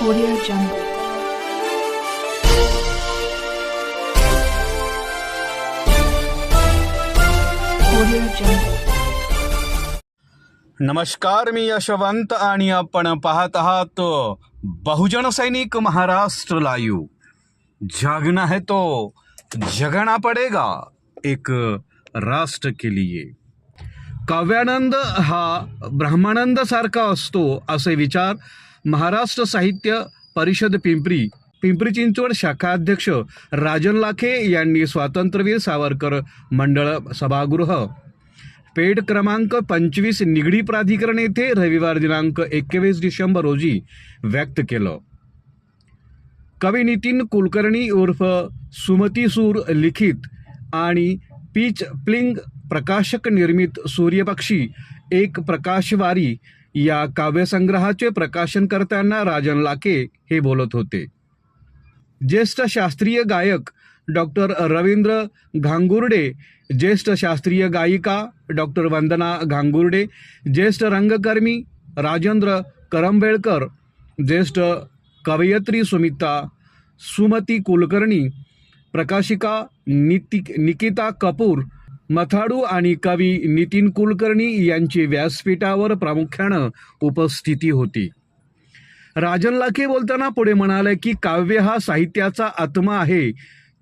Audio Jungle. Audio Jungle. नमस्कार मी यशवंत आणि आपण पाहत आहात बहुजन सैनिक महाराष्ट्र लाईव्ह जागना है तो जगना पडेगा एक राष्ट्र के लिए काव्यानंद हा ब्रह्मानंद सारखा असतो असे विचार महाराष्ट्र साहित्य परिषद पिंपरी. पिंपरी चिंचवड शाखाध्यक्ष राजन लाखे यांनी स्वातंत्र्यवीर सावरकर मंडळ सभागृह. पेड क्रमांक पंचवीस निगडी प्राधिकरण येथे रविवार दिनांक एकवीस डिसेंबर रोजी व्यक्त केलं. कवी नितीन कुलकर्णी उर्फ सुमती सूर लिखित आणि पीच प्लिंग प्रकाशक निर्मित सूर्यपक्षी एक प्रकाशवारी या काव्यसंग्रहाचे प्रकाशन करताना राजन लाके हे बोलत होते. ज्येष्ठ शास्त्रीय गायक डॉक्टर रवींद्र घांगुर्डे ज्येष्ठ शास्त्रीय गायिका डॉक्टर वंदना घांगुर्डे ज्येष्ठ रंगकर्मी राजेंद्र करंबेळकर ज्येष्ठ कवयित्री सुमिता सुमती कुलकर्णी प्रकाशिका निति निकिता कपूर मथाडू आणि कवी नितीन कुलकर्णी यांची व्यासपीठावर प्रामुख्यानं उपस्थिती होती. राजन लाखे बोलताना पुढे म्हणाले की काव्य हा साहित्याचा आत्मा आहे.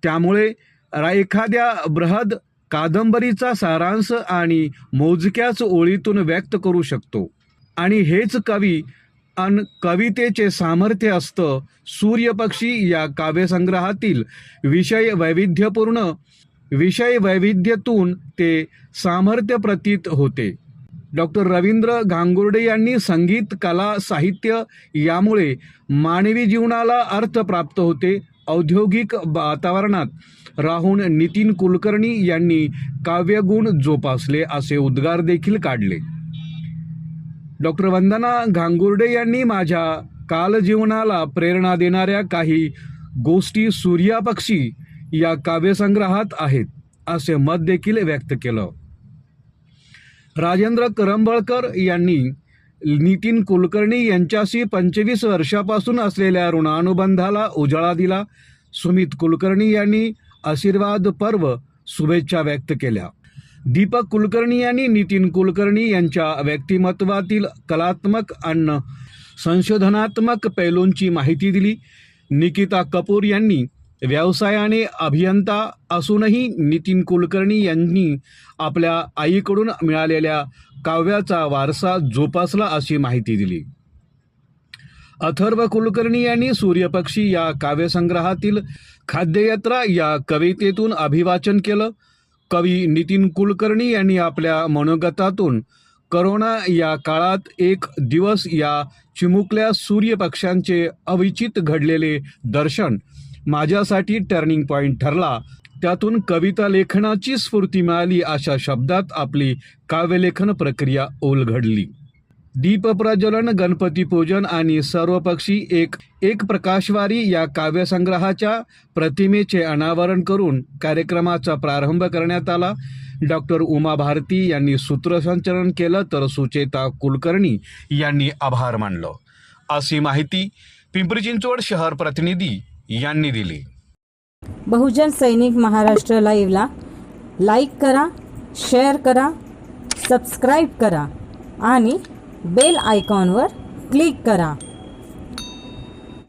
त्यामुळे रा- एखाद्या बृहद कादंबरीचा सारांश आणि मोजक्याच ओळीतून व्यक्त करू शकतो. आणि हेच कवी अन कवितेचे सामर्थ्य असतं सूर्यपक्षी या काव्यसंग्रहातील विषय वैविध्यपूर्ण विषय वैविध्यतून ते सामर्थ्य प्रतीत होते. डॉक्टर रवींद्र गांगुर्डे यांनी संगीत कला साहित्य यामुळे मानवी जीवनाला अर्थ प्राप्त होते. औद्योगिक वातावरणात राहून नितीन कुलकर्णी यांनी काव्यगुण जोपासले असे उद्गार देखील काढले. डॉक्टर वंदना घांगुर्डे यांनी माझ्या कालजीवनाला प्रेरणा देणाऱ्या काही गोष्टी सूर्यापक्षी या काव्यसंग्रहात आहेत असे मत देखील व्यक्त केलं. राजेंद्र करंबळकर यांनी नितीन कुलकर्णी यांच्याशी पंचवीस वर्षापासून असलेल्या ऋणानुबंधाला उजाळा दिला. सुमित कुलकर्णी यांनी आशीर्वाद पर्व शुभेच्छा व्यक्त केल्या. दीपक कुलकर्णी यांनी नितीन कुलकर्णी यांच्या व्यक्तिमत्वातील कलात्मक आणि संशोधनात्मक पैलूंची माहिती दिली. निकिता कपूर यांनी व्यवसायाने अभियंता असूनही नितीन कुलकर्णी यांनी आपल्या आईकडून मिळालेल्या काव्याचा वारसा जोपासला अशी माहिती दिली. अथर्व कुलकर्णी यांनी सूर्यपक्षी या काव्यसंग्रहातील खाद्ययात्रा या कवितेतून अभिवाचन केलं. कवी नितीन कुलकर्णी यांनी आपल्या मनोगतातून करोना या काळात एक दिवस या चिमुकल्या सूर्यपक्षांचे अविचित घडलेले दर्शन माझ्यासाठी टर्निंग पॉईंट ठरला. त्यातून कविता लेखनाची स्फूर्ती मिळाली अशा शब्दात आपली काव्यलेखन प्रक्रिया ओलघडली. दीपप्रज्वलन गणपती पूजन आणि सर्वपक्षी एक एक प्रकाशवारी या काव्यसंग्रहाच्या प्रतिमेचे अनावरण करून कार्यक्रमाचा प्रारंभ करण्यात आला. डॉक्टर उमा भारती यांनी सूत्रसंचलन केलं तर सुचेता कुलकर्णी यांनी आभार मानलं. अशी माहिती पिंपरी चिंचवड शहर प्रतिनिधी यांनी दिली. बहुजन सैनिक महाराष्ट्र लाईव्हला लाईक करा शेअर करा सबस्क्राईब करा आणि बेल आयकॉनवर क्लिक करा.